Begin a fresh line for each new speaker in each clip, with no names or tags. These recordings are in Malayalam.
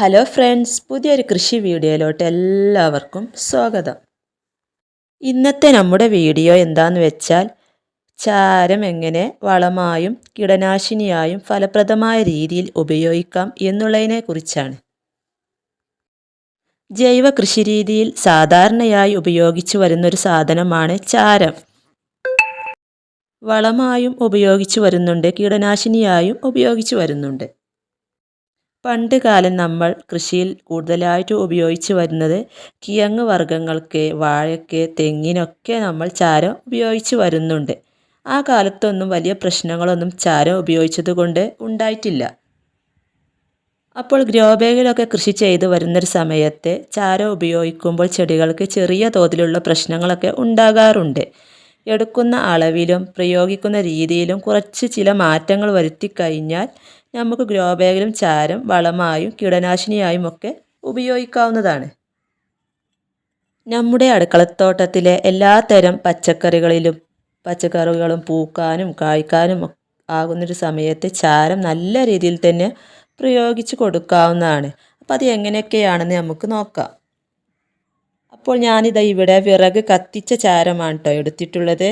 ഹലോ ഫ്രണ്ട്സ് പുതിയൊരു കൃഷി വീഡിയോയിലോട്ട് എല്ലാവർക്കും സ്വാഗതം. ഇന്നത്തെ നമ്മുടെ വീഡിയോ എന്താന്ന് വെച്ചാൽ ചാരം എങ്ങനെ വളമായും കീടനാശിനിയായും ഫലപ്രദമായ രീതിയിൽ ഉപയോഗിക്കാം എന്നുള്ളതിനെ കുറിച്ചാണ്. ജൈവ കൃഷി രീതിയിൽ സാധാരണയായി ഉപയോഗിച്ചു വരുന്നൊരു സാധനമാണ് ചാരം. വളമായും ഉപയോഗിച്ചു വരുന്നുണ്ട് കീടനാശിനിയായും ഉപയോഗിച്ചു വരുന്നുണ്ട്. പണ്ട് കാലം നമ്മൾ കൃഷിയിൽ കൂടുതലായിട്ട് ഉപയോഗിച്ച് വരുന്നത് കിഴങ്ങ് വർഗങ്ങൾക്ക് വാഴയ്ക്ക് തെങ്ങിനൊക്കെ നമ്മൾ ചാരം ഉപയോഗിച്ച് വരുന്നുണ്ട്. ആ കാലത്തൊന്നും വലിയ പ്രശ്നങ്ങളൊന്നും ചാരം ഉപയോഗിച്ചത് കൊണ്ട് ഉണ്ടായിട്ടില്ല. അപ്പോൾ ഗ്രോ ബാഗിലൊക്കെ കൃഷി ചെയ്ത് വരുന്നൊരു സമയത്ത് ചാരം ഉപയോഗിക്കുമ്പോൾ ചെടികൾക്ക് ചെറിയ തോതിലുള്ള പ്രശ്നങ്ങളൊക്കെ ഉണ്ടാകാറുണ്ട്. എടുക്കുന്ന അളവിലും പ്രയോഗിക്കുന്ന രീതിയിലും കുറച്ച് ചില മാറ്റങ്ങൾ വരുത്തി കഴിഞ്ഞാൽ നമുക്ക് ഗ്രോ ബാഗിലും ചാരം വളമായും കീടനാശിനിയായും ഒക്കെ ഉപയോഗിക്കാവുന്നതാണ്. നമ്മുടെ അടുക്കളത്തോട്ടത്തിലെ എല്ലാ തരം പച്ചക്കറികളിലും പച്ചക്കറികളും പൂക്കാനും കായ്ക്കാനും ആകുന്നൊരു സമയത്ത് ചാരം നല്ല രീതിയിൽ തന്നെ പ്രയോഗിച്ച് കൊടുക്കാവുന്നതാണ്. അപ്പോൾ അത് എങ്ങനെയൊക്കെയാണെന്ന് നമുക്ക് നോക്കാം. അപ്പോൾ ഞാനിതാ ഇവിടെ വിറക് കത്തിച്ച ചാരമാണ് കേട്ടോ എടുത്തിട്ടുള്ളത്.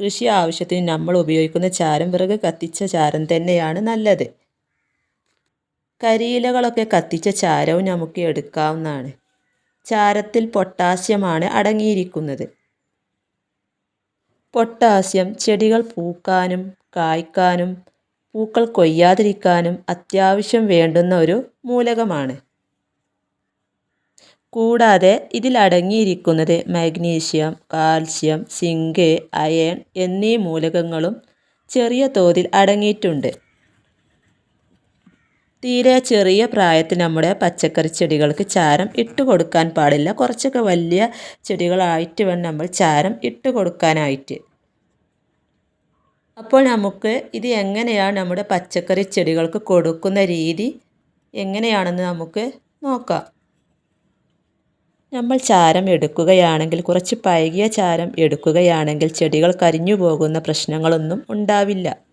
കൃഷി ആവശ്യത്തിന് നമ്മൾ ഉപയോഗിക്കുന്ന ചാരം വിറക് കത്തിച്ച ചാരം തന്നെയാണ് നല്ലത്. കരിയിലകളൊക്കെ കത്തിച്ച ചാരവും നമുക്ക് എടുക്കാവുന്നതാണ്. ചാരത്തിൽ പൊട്ടാസ്യമാണ് അടങ്ങിയിരിക്കുന്നത്. പൊട്ടാസ്യം ചെടികൾ പൂക്കാനും കായ്ക്കാനും പൂക്കൾ കൊയ്യാതിരിക്കാനും അത്യാവശ്യം വേണ്ടുന്ന ഒരു മൂലകമാണ്. കൂടാതെ ഇതിൽ അടങ്ങിയിരിക്കുന്നത് മാഗ്നീഷ്യം കാൽസ്യം സിങ്ക് അയൺ എന്നീ മൂലകങ്ങളും ചെറിയ തോതിൽ അടങ്ങിയിട്ടുണ്ട്. തീരെ ചെറിയ പ്രായത്തിൽ നമ്മുടെ പച്ചക്കറി ചെടികൾക്ക് ചാരം ഇട്ട് കൊടുക്കാൻ പാടില്ല. കുറച്ചൊക്കെ വലിയ ചെടികളായിട്ട് വേണം നമ്മൾ ചാരം ഇട്ട് കൊടുക്കാനായിട്ട്. അപ്പോൾ നമുക്ക് ഇത് എങ്ങനെയാണ് നമ്മുടെ പച്ചക്കറി ചെടികൾക്ക് കൊടുക്കുന്ന രീതി എങ്ങനെയാണെന്ന് നമുക്ക് നോക്കാം. നമ്മൾ ചാരം എടുക്കുകയാണെങ്കിൽ കുറച്ച് പഴകിയ ചാരം എടുക്കുകയാണെങ്കിൽ ചെടികൾ കരിഞ്ഞു പോകുന്ന പ്രശ്നങ്ങളൊന്നും ഉണ്ടാവില്ല.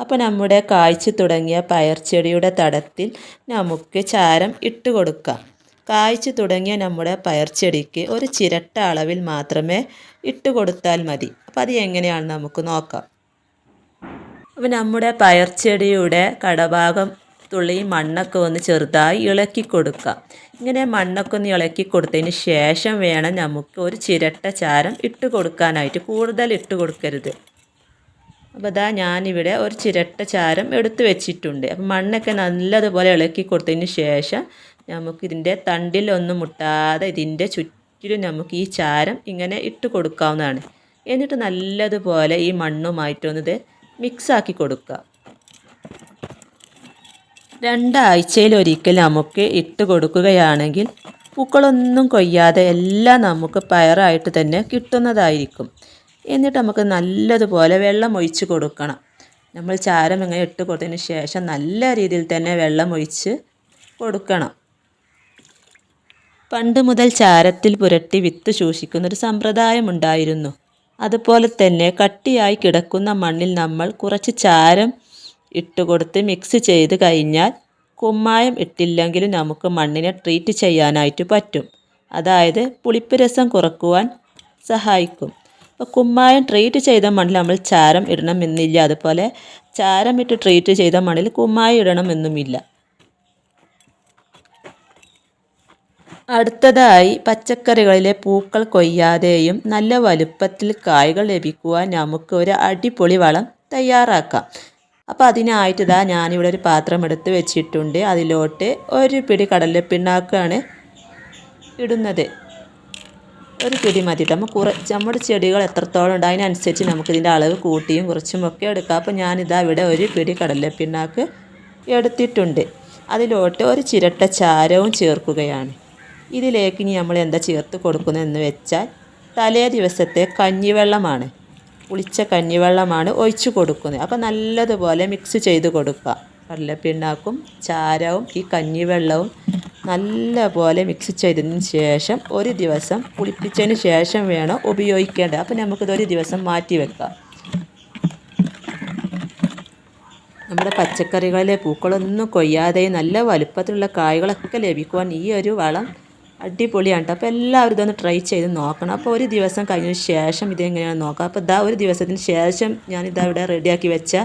അപ്പോൾ നമ്മുടെ കായ്ച്ചു തുടങ്ങിയ പയർ ചെടിയുടെ തടത്തിൽ നമുക്ക് ചാരം ഇട്ട് കൊടുക്കാം. കായ്ച്ചു തുടങ്ങിയ നമ്മുടെ പയർ ചെടിക്ക് ഒരു ചിരട്ട അളവിൽ മാത്രമേ ഇട്ട് കൊടുത്താൽ മതി. അപ്പോൾ അത് എങ്ങനെയാണ് നമുക്ക് നോക്കാം. അപ്പോൾ നമ്മുടെ പയർ ചെടിയുടെ കടഭാഗം തുള്ളി മണ്ണൊക്കെ ഒന്ന് ചെറുതായി ഇളക്കി കൊടുക്കാം. ഇങ്ങനെ മണ്ണൊക്കെ ഒന്ന് ഇളക്കി കൊടുത്തതിന് ശേഷം വേണം നമുക്ക് ഒരു ചിരട്ട ചാരം ഇട്ട് കൊടുക്കാനായിട്ട് കൂടുതൽ ഇട്ട് കൊടുക്കരുത്. അപ്പോൾ ഇതാ ഞാനിവിടെ ഒരു ചിരട്ട ചാരം എടുത്ത് വെച്ചിട്ടുണ്ട്. അപ്പം മണ്ണൊക്കെ നല്ലതുപോലെ ഇളക്കി കൊടുത്തതിന് ശേഷം നമുക്ക് ഇതിന്റെ തണ്ടിലൊന്നും മുട്ടാതെ ഇതിന്റെ ചുറ്റിലും നമുക്ക് ഈ ചാരം ഇങ്ങനെ ഇട്ട് കൊടുക്കാവുന്നതാണ്. എന്നിട്ട് നല്ലതുപോലെ ഈ മണ്ണുമായിട്ടൊന്നത് മിക്സാക്കി കൊടുക്കുക. രണ്ടാഴ്ചയിലൊരിക്കൽ നമുക്ക് ഇട്ട് കൊടുക്കുകയാണെങ്കിൽ പൂക്കളൊന്നും കൊയ്യാതെ എല്ലാം നമുക്ക് പയറായിട്ട് തന്നെ കിട്ടുന്നതായിരിക്കും. എന്നിട്ട് നമുക്ക് നല്ലതുപോലെ വെള്ളം ഒഴിച്ച് കൊടുക്കണം. നമ്മൾ ചാരം ഇങ്ങനെ ഇട്ട് കൊടുത്തതിന് ശേഷം നല്ല രീതിയിൽ തന്നെ വെള്ളം ഒഴിച്ച് കൊടുക്കണം. പണ്ട് മുതൽ ചാരത്തിൽ പുരട്ടി വിത്ത് സൂക്ഷിക്കുന്നൊരു സമ്പ്രദായം ഉണ്ടായിരുന്നു. അതുപോലെ തന്നെ കട്ടിയായി കിടക്കുന്ന മണ്ണിൽ നമ്മൾ കുറച്ച് ചാരം ഇട്ടുകൊടുത്ത് മിക്സ് ചെയ്ത് കഴിഞ്ഞാൽ കുമ്മായം ഇട്ടില്ലെങ്കിലും നമുക്ക് മണ്ണിനെ ട്രീറ്റ് ചെയ്യാനായിട്ട് പറ്റും. അതായത് പുളിപ്പ് രസം കുറക്കുവാൻ സഹായിക്കും. കുമ്മായം ട്രീറ്റ് ചെയ്ത മണ്ണിൽ നമ്മൾ ചാരം ഇടണമെന്നില്ല അതുപോലെ ചാരം ഇട്ട് ട്രീറ്റ് ചെയ്ത മണ്ണിൽ കുമ്മായം ഇടണമെന്നുമില്ല അടുത്തതായി പച്ചക്കറികളിലെ പൂക്കൾ കൊയ്യാതെയും നല്ല വലുപ്പത്തിൽ കായ്കൾ ലഭിക്കുവാൻ നമുക്ക് ഒരു അടിപൊളി വളം തയ്യാറാക്കാം. അപ്പോൾ അതിനായിട്ട് ഇതാ ഞാനിവിടെ ഒരു പാത്രം എടുത്ത് വെച്ചിട്ടുണ്ട്. അതിലോട്ട് ഒരു പിടി കടലപ്പിണ്ണാക്കാണ് ഇടുന്നത്. ഒരു പിടി മതി നമ്മൾ കുറച്ച് നമ്മുടെ ചെടികൾ എത്രത്തോളം ഉണ്ട് അതിനനുസരിച്ച് നമുക്കിതിന്റെ അളവ് കൂട്ടിയും കുറച്ചും ഒക്കെ എടുക്കാം. അപ്പോൾ ഞാനിതാ ഇവിടെ ഒരു പിടി കടല പിണ്ണാക്ക് എടുത്തിട്ടുണ്ട്. അതിലോട്ട് ഒരു ചിരട്ട ചാരവും ചേർക്കുകയാണ്. ഇതിലേക്ക് ഇനി നമ്മൾ എന്താ ചേർത്ത് കൊടുക്കുന്നതെന്ന് വെച്ചാൽ തലേ ദിവസത്തെ കഞ്ഞിവെള്ളമാണ്. പുളിച്ച കഞ്ഞിവെള്ളമാണ് ഒഴിച്ച് കൊടുക്കുന്നത്. അപ്പോൾ നല്ലതുപോലെ മിക്സ് ചെയ്ത് കൊടുക്കുക. കടലപ്പിണ്ണാക്കും ചാരവും ഈ കഞ്ഞിവെള്ളവും നല്ലപോലെ മിക്സ് ചെയ്തതിന് ശേഷം ഒരു ദിവസം പുളിപ്പിച്ചതിന് ശേഷം വേണം ഉപയോഗിക്കേണ്ടത്. അപ്പോൾ നമുക്കിതൊരു ദിവസം മാറ്റി വെക്കാം. നമ്മുടെ പച്ചക്കറികളിലെ പൂക്കളൊന്നും കൊയ്യാതെ നല്ല വലുപ്പത്തിലുള്ള കായ്കളൊക്കെ ലഭിക്കുവാൻ ഈ ഒരു വളം അടിപൊളിയാണ് അപ്പോൾ എല്ലാവരും ഇതൊന്ന് ട്രൈ ചെയ്ത് നോക്കണം. അപ്പോൾ ഒരു ദിവസം കഴിഞ്ഞതിന് ശേഷം ഇതെങ്ങനെയാണ് നോക്കാം. അപ്പോൾ ഇതാ ഒരു ദിവസത്തിന് ശേഷം ഞാനിതാ ഇവിടെ റെഡിയാക്കി വെച്ച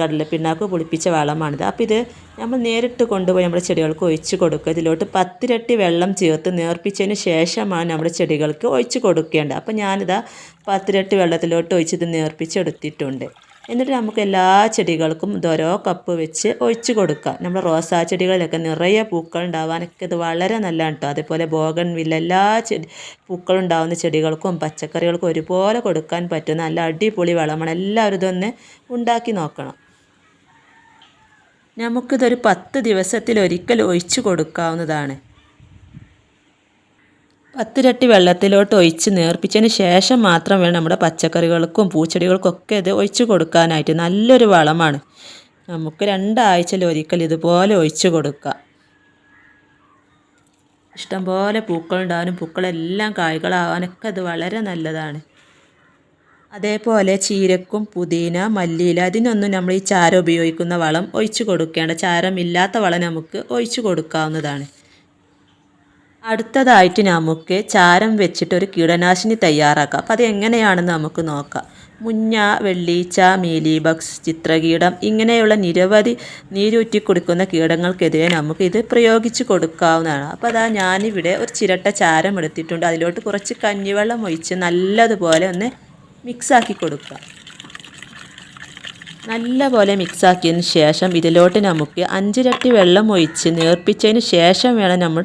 കടലപ്പിണ്ണാക്ക് പുളിപ്പിച്ച വളമാണിത്. അപ്പോൾ ഇത് നമ്മൾ നേരിട്ട് കൊണ്ടുപോയി നമ്മുടെ ചെടികൾക്ക് ഒഴിച്ച് കൊടുക്കുക. ഇതിലോട്ട് പത്തിരട്ടി വെള്ളം ചേർത്ത് നേർപ്പിച്ചതിന് ശേഷമാണ് നമ്മുടെ ചെടികൾക്ക് ഒഴിച്ച് കൊടുക്കേണ്ടത്. അപ്പോൾ ഞാനിതാ പത്തിരട്ടി വെള്ളത്തിലോട്ട് ഒഴിച്ച് ഇത് നേർപ്പിച്ചെടുത്തിട്ടുണ്ട്. എന്നിട്ട് നമുക്ക് എല്ലാ ചെടികൾക്കും ഇതോരോ കപ്പ് വെച്ച് ഒഴിച്ച് കൊടുക്കാം. നമ്മൾ റോസാ ചെടികളിലൊക്കെ നിറയെ പൂക്കൾ ഉണ്ടാവാനൊക്കെ ഇത് വളരെ നല്ലതാണ് കേട്ടോ അതേപോലെ ബോഗൺ വില്ല എല്ലാ ചെടി പൂക്കളുണ്ടാവുന്ന ചെടികൾക്കും പച്ചക്കറികൾക്കും ഒരുപോലെ കൊടുക്കാൻ പറ്റുന്ന നല്ല അടിപൊളി വളമാണ്. എല്ലാവരും ഇതൊന്ന് ഉണ്ടാക്കി നോക്കണം. നമുക്കിതൊരു പത്ത് ദിവസത്തിൽ ഒരിക്കൽ ഒഴിച്ചു കൊടുക്കാവുന്നതാണ്. പത്തിരട്ടി വെള്ളത്തിലോട്ട് ഒഴിച്ച് നേർപ്പിച്ചതിന് ശേഷം മാത്രം വേണം നമ്മുടെ പച്ചക്കറികൾക്കും പൂച്ചെടികൾക്കൊക്കെ ഇത് ഒഴിച്ച് കൊടുക്കാനായിട്ട്. നല്ലൊരു വളമാണ്. നമുക്ക് രണ്ടാഴ്ചയിൽ ഒരിക്കൽ ഇതുപോലെ ഒഴിച്ചു കൊടുക്കാം. ഇഷ്ടംപോലെ പൂക്കളുണ്ടാവാനും പൂക്കളെല്ലാം കായ്കളാവാനൊക്കെ അത് വളരെ നല്ലതാണ്. അതേപോലെ ചീരക്കും പുതിന മല്ലിയില അതിനൊന്നും നമ്മൾ ഈ ചാരം ഉപയോഗിക്കുന്ന വളം ഒഴിച്ചു കൊടുക്കേണ്ട. ചാരമില്ലാത്ത വളം നമുക്ക് ഒഴിച്ചു കൊടുക്കാവുന്നതാണ്. അടുത്തതായിട്ട് നമുക്ക് ചാരം വെച്ചിട്ട് ഒരു കീടനാശിനി തയ്യാറാക്കാം. അപ്പോൾ അത് എങ്ങനെയാണെന്ന് നമുക്ക് നോക്കാം. മുഞ്ഞ വെള്ളീച്ച മീലിബക്സ് ചിത്രകീടം ഇങ്ങനെയുള്ള നിരവധി നീരൂറ്റി കൊടുക്കുന്ന കീടങ്ങൾക്കെതിരെ നമുക്ക് ഇത് പ്രയോഗിച്ച് കൊടുക്കാവുന്നതാണ്. അപ്പോൾ അതാ ഞാനിവിടെ ഒരു ചിരട്ട ചാരം എടുത്തിട്ടുണ്ട്. അതിലോട്ട് കുറച്ച് കഞ്ഞിവെള്ളം ഒഴിച്ച് നല്ലതുപോലെ ഒന്ന് മിക്സാക്കി കൊടുക്കുക നല്ലപോലെ മിക്സാക്കിയതിന് ശേഷം ഇതിലോട്ട് നമുക്ക് അഞ്ചിരട്ടി വെള്ളം ഒഴിച്ച് നേർപ്പിച്ചതിന് ശേഷം വേണം നമ്മൾ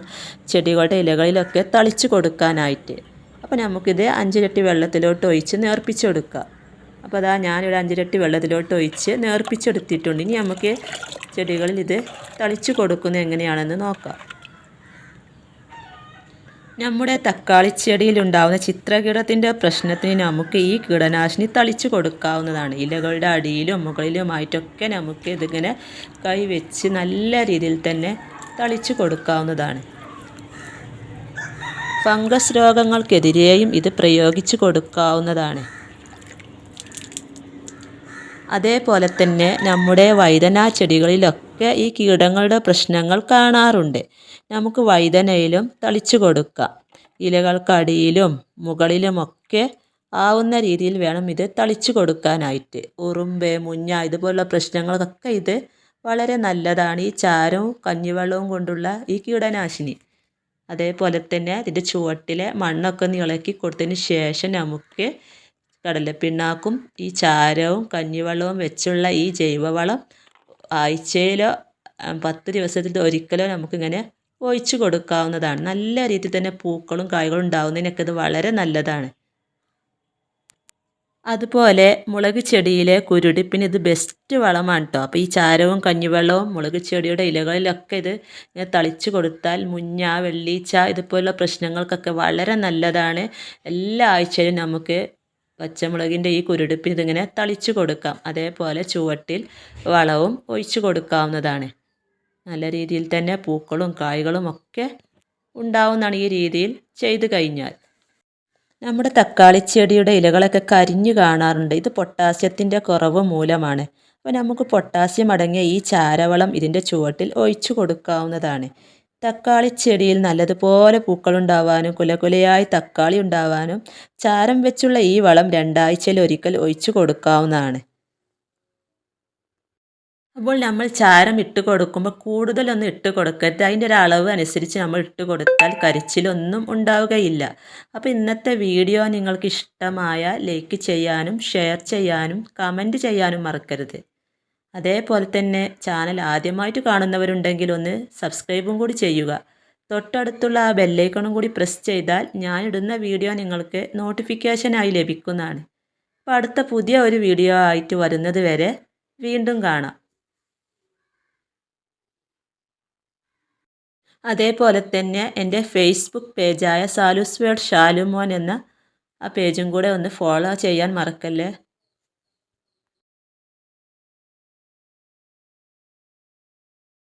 ചെടികളുടെ ഇലകളിലൊക്കെ തളിച്ച് കൊടുക്കാനായിട്ട്. അപ്പോൾ നമുക്കിത് അഞ്ചിരട്ടി വെള്ളത്തിലോട്ട് ഒഴിച്ച് നേർപ്പിച്ചെടുക്കുക അപ്പോൾ അതാ ഞാനിവിടെ അഞ്ചിരട്ടി വെള്ളത്തിലോട്ട് ഒഴിച്ച് നേർപ്പിച്ചെടുത്തിട്ടുണ്ട്. ഇനി നമുക്ക് ചെടികളിൽ ഇത് തളിച്ച് കൊടുക്കുന്നത് എങ്ങനെയാണെന്ന് നോക്കാം. നമ്മുടെ തക്കാളി ചെടിയിലുണ്ടാകുന്ന ചിത്രകീടത്തിന്റെ പ്രശ്നത്തിന് നമുക്ക് ഈ കീടനാശിനി തളിച്ചു കൊടുക്കാവുന്നതാണ്. ഇലകളുടെ അടിയിലും മുകളിലുമായിട്ടൊക്കെ നമുക്ക് ഇതിങ്ങനെ കൈവച്ച് നല്ല രീതിയിൽ തന്നെ തളിച്ചു കൊടുക്കാവുന്നതാണ്. ഫംഗസ് രോഗങ്ങൾക്കെതിരെയും ഇത് പ്രയോഗിച്ചു കൊടുക്കാവുന്നതാണ്. അതേപോലെ തന്നെ നമ്മുടെ വൈദന ചെടികളിലൊക്കെ ഈ കീടങ്ങളുടെ പ്രശ്നങ്ങൾ കാണാറുണ്ട്. നമുക്ക് വൈദനയിലും തളിച്ചു കൊടുക്കാം. ഇലകൾക്കടിയിലും മുകളിലുമൊക്കെ ആവുന്ന രീതിയിൽ വേണം ഇത് തളിച്ചു കൊടുക്കാനായിട്ട്. ഉറുമ്പ് മുഞ്ഞ ഇതുപോലുള്ള പ്രശ്നങ്ങൾക്കൊക്കെ ഇത് വളരെ നല്ലതാണ്. ഈ ചാരവും കഞ്ഞിവെള്ളവും കൊണ്ടുള്ള ഈ കീടനാശിനി. അതേപോലെ തന്നെ അതിന്റെ ചുവട്ടിലെ മണ്ണൊക്കെ ഒന്ന് ഇളക്കി കൊടുത്തതിന് ശേഷം നമുക്ക് കടലപ്പിണ്ണാക്കും ഈ ചാരവും കഞ്ഞിവെള്ളവും വെച്ചുള്ള ഈ ജൈവവളം ആഴ്ചയിലോ പത്ത് ദിവസത്തിൽ ഒരിക്കലോ നമുക്കിങ്ങനെ ഒഴിച്ചു കൊടുക്കാവുന്നതാണ്. നല്ല രീതിയിൽ തന്നെ പൂക്കളും കായ്കളും ഉണ്ടാവുന്നതിനൊക്കെ ഇത് വളരെ നല്ലതാണ്. അതുപോലെ മുളക് ചെടിയിലെ കുരുടിപ്പിന് ഇത് ബെസ്റ്റ് വളമാണ് കേട്ടോ അപ്പോൾ ഈ ചാരവും കഞ്ഞിവെള്ളവും മുളക് ചെടിയുടെ ഇലകളിലൊക്കെ ഇത് ഞാൻ തളിച്ചു കൊടുത്താൽ മുഞ്ഞ വെള്ളീച്ച ഇതുപോലുള്ള പ്രശ്നങ്ങൾക്കൊക്കെ വളരെ നല്ലതാണ്. എല്ലാ ആഴ്ചയിലും നമുക്ക് പച്ചമുളകിന്റെ ഈ കുരുടിപ്പിന് ഇതിങ്ങനെ തളിച്ചു കൊടുക്കാം. അതേപോലെ ചുവട്ടിൽ വളവും ഒഴിച്ചു കൊടുക്കാവുന്നതാണ്. നല്ല രീതിയിൽ തന്നെ പൂക്കളും കായ്കളും ഒക്കെ ഉണ്ടാവുന്നതാണ് ഈ രീതിയിൽ ചെയ്തു കഴിഞ്ഞാൽ. നമ്മുടെ തക്കാളി ചെടിയുടെ ഇലകളൊക്കെ കരിഞ്ഞു കാണാറുണ്ട്. ഇത് പൊട്ടാസ്യത്തിന്റെ കുറവ് മൂലമാണ്. അപ്പോൾ നമുക്ക് പൊട്ടാസ്യം അടങ്ങിയ ഈ ചാരവളം ഇതിന്റെ ചുവട്ടിൽ ഒഴിച്ചു കൊടുക്കാവുന്നതാണ്. തക്കാളി ചെടിയിൽ നല്ലതുപോലെ പൂക്കളുണ്ടാവാനും കുലകുലയായി തക്കാളി ഉണ്ടാവാനും ചാരം വെച്ചുള്ള ഈ വളം രണ്ടാഴ്ചയിൽ ഒരിക്കൽ ഒഴിച്ചു കൊടുക്കാവുന്നതാണ്. അപ്പോൾ നമ്മൾ ചാരം ഇട്ട് കൊടുക്കുമ്പോൾ കൂടുതലൊന്നും ഇട്ട് കൊടുക്കരുത്. അതിന്റെ ഒരു അളവ് അനുസരിച്ച് നമ്മൾ ഇട്ട് കൊടുത്താൽ കരിച്ചിലൊന്നും ഉണ്ടാവുകയില്ല. അപ്പോൾ ഇന്നത്തെ വീഡിയോ നിങ്ങൾക്ക് ഇഷ്ടമായ ലൈക്ക് ചെയ്യാനും ഷെയർ ചെയ്യാനും കമന്റ് ചെയ്യാനും മറക്കരുത്. അതേപോലെ തന്നെ ചാനൽ ആദ്യമായിട്ട് കാണുന്നവരുണ്ടെങ്കിൽ ഒന്ന് സബ്സ്ക്രൈബും കൂടി ചെയ്യുക. തൊട്ടടുത്തുള്ള ആ ബെല്ലൈക്കണും കൂടി പ്രസ് ചെയ്താൽ ഞാൻ ഇടുന്ന വീഡിയോ നിങ്ങൾക്ക് നോട്ടിഫിക്കേഷനായി ലഭിക്കുന്നതാണ്. അപ്പോൾ അടുത്ത പുതിയ ഒരു വീഡിയോ ആയിട്ട് വരുന്നത് വരെ വീണ്ടും കാണാം. അതേപോലെ തന്നെ എന്റെ ഫേസ്ബുക്ക് പേജായ സാലൂസ് വേർഡ് ഷാലുമോൻ എന്ന ആ പേജും കൂടെ ഒന്ന് ഫോളോ ചെയ്യാൻ മറക്കല്ലേ?